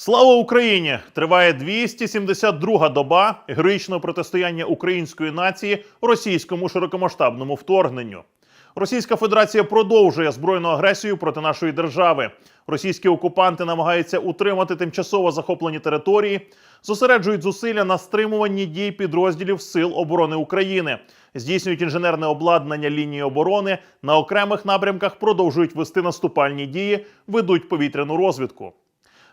Слава Україні! Триває 272-га доба героїчного протистояння української нації російському широкомасштабному вторгненню. Російська Федерація продовжує збройну агресію проти нашої держави. Російські окупанти намагаються утримати тимчасово захоплені території, зосереджують зусилля на стримуванні дій підрозділів Сил оборони України, здійснюють інженерне обладнання лінії оборони на окремих напрямках, продовжують вести наступальні дії, ведуть повітряну розвідку.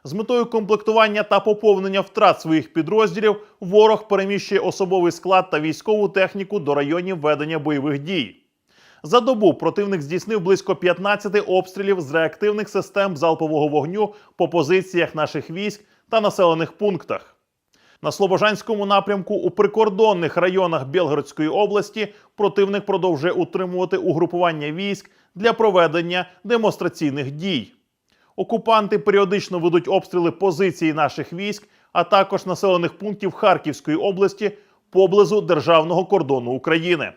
З метою комплектування та поповнення втрат своїх підрозділів ворог переміщує особовий склад та військову техніку до районів ведення бойових дій. За добу противник здійснив близько 15 обстрілів з реактивних систем залпового вогню по позиціях наших військ та населених пунктах. На Слобожанському напрямку у прикордонних районах Білгородської області противник продовжує утримувати угрупування військ для проведення демонстраційних дій. Окупанти періодично ведуть обстріли позицій наших військ, а також населених пунктів Харківської області поблизу державного кордону України.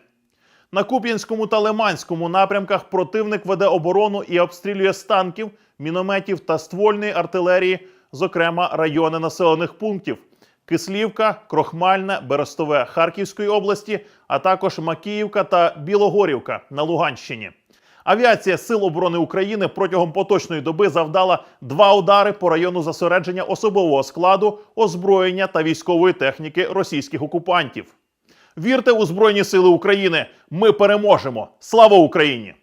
На Куп'янському та Лиманському напрямках противник веде оборону і обстрілює з танків, мінометів та ствольної артилерії, зокрема райони населених пунктів Кислівка, Крохмальне, Берестове Харківської області, а також Макіївка та Білогорівка на Луганщині. Авіація Сил оборони України протягом поточної доби завдала два удари по району зосередження особового складу, озброєння та військової техніки російських окупантів. Вірте у Збройні Сили України! Ми переможемо! Слава Україні!